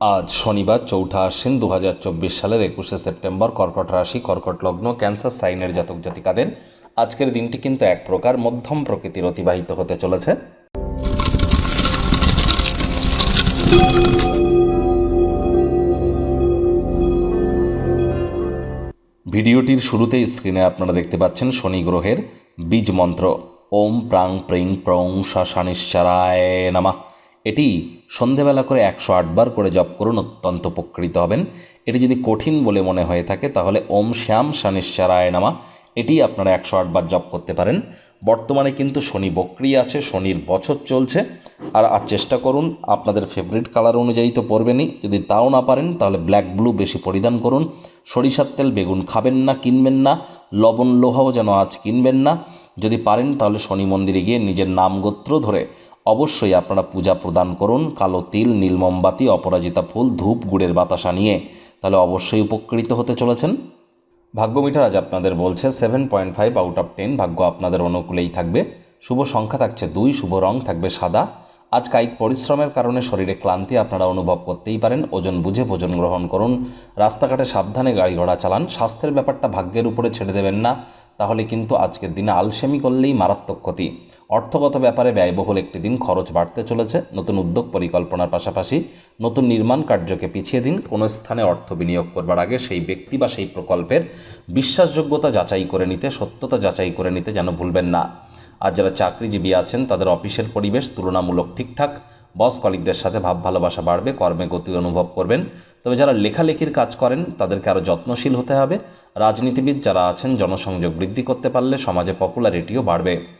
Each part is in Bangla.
আজ শনিবার চৌঠা আশ্বিন দু হাজার চব্বিশ সালের একুশে সেপ্টেম্বর কর্কট রাশি, কর্কট লগ্ন, ক্যান্সার, সাইনের জাতক জাতিকাদের। আজকের দিনটি কিন্তু এক প্রকার মধ্যম প্রকৃতির অতিবাহিত হতে চলেছে। ভিডিওটির শুরুতেই স্ক্রিনে আপনারা দেখতে পাচ্ছেন শনি গ্রহের বীজ মন্ত্র। ওম প্রাং প্রিং প্রং শানিশ্চারায় নামা। এটি সন্ধেবেলা করে একশো আটবার করে জপ করুন, অত্যন্ত উপকৃত হবেন। এটি যদি কঠিন বলে মনে হয়ে থাকে, তাহলে ওম শ্যাম শানিশ্চারায় নামা, এটি আপনারা একশো আটবার জপ করতে পারেন। বর্তমানে কিন্তু শনি বক্রি আছে, শনির বছর চলছে। আর আর চেষ্টা করুন, আপনাদের ফেভারিট কালার অনুযায়ী তো পরবেনই। যদি তাও না পারেন, তাহলে ব্ল্যাক ব্লু বেশি পরিধান করুন। সরিষার তেল বেগুন খাবেন না, কিনবেন না। লবণ লোহাও যেন আজ কিনবেন না। যদি পারেন, তাহলে শনি মন্দিরে গিয়ে নিজের নাম গোত্র ধরে অবশ্যই আপনারা পূজা প্রদান করুন। কালো তিল, নীল মোমবাতি, অপরাজিতা ফুল, ধূপ, গুড়ের বাতাসা নিয়ে তাহলে অবশ্যই উপকৃত হতে চলেছেন। ভাগ্যমিটার আজ আপনাদের বলছে seven point five out of ten ভাগ্য আপনাদের অনুকূলেই থাকবে। শুভ সংখ্যা থাকছে দুই, শুভ রং থাকবে সাদা। আজ কায়িক পরিশ্রমের কারণে শরীরে ক্লান্তি আপনারা অনুভব করতেই পারেন। ওজন বুঝে ভোজন গ্রহণ করুন। রাস্তাঘাটে সাবধানে গাড়ি ঘোড়া চালান। স্বাস্থ্যের ব্যাপারটা ভাগ্যের উপরে ছেড়ে দেবেন না। তাহলে কিন্তু আজকের দিনে আলসেমি করলেই মারাত্মক ক্ষতি। অর্থগত ব্যাপারে ব্যয়বহুল একটি দিন খরচ বাড়তে চলেছে। নতুন উদ্যোগ পরিকল্পনার পাশাপাশি নতুন নির্মাণ কার্যকে পিছিয়ে দিন। কোনো স্থানে অর্থ বিনিয়োগ করবার আগে সেই ব্যক্তি বা সেই প্রকল্পের বিশ্বাসযোগ্যতা যাচাই করে নিতে, সত্যতা যাচাই করে নিতে যেন ভুলবেন না। আর যারা চাকরিজীবী আছেন, তাদের অফিসের পরিবেশ তুলনামূলক ঠিকঠাক। বস কলিকদের সাথে ভাব ভালোবাসা বাড়বে, কর্মে গতি অনুভব করবেন। তবে যারা লেখালেখির কাজ করেন, তাদেরকে আরও যত্নশীল হতে হবে। রাজনীতিবিদ যারা আছেন, জনসংযোগ বৃদ্ধি করতে পারলে সমাজে পপুলারিটিও বাড়বে।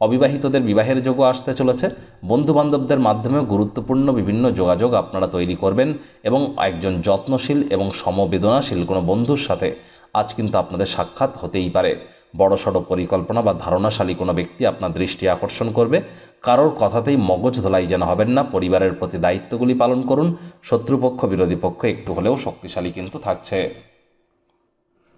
অবিবাহিতদের বিবাহের যোগও আসতে চলেছে। বন্ধুবান্ধবদের মাধ্যমেও গুরুত্বপূর্ণ বিভিন্ন যোগাযোগ আপনারা তৈরি করবেন এবং একজন যত্নশীল এবং সমবেদনাশীল কোনো বন্ধুর সাথে। আজ কিন্তু আপনাদের সাক্ষাৎ হতেই পারে। বড় সড়ো পরিকল্পনা বা ধারণাশালী কোনো ব্যক্তি আপনার দৃষ্টি আকর্ষণ করবে। কারোর কথাতেই মগজ ধোলাই যেন হবেন না। পরিবারের প্রতি দায়িত্বগুলি পালন করুন। শত্রুপক্ষ, বিরোধী পক্ষ একটু হলেও শক্তিশালী কিন্তু থাকছে।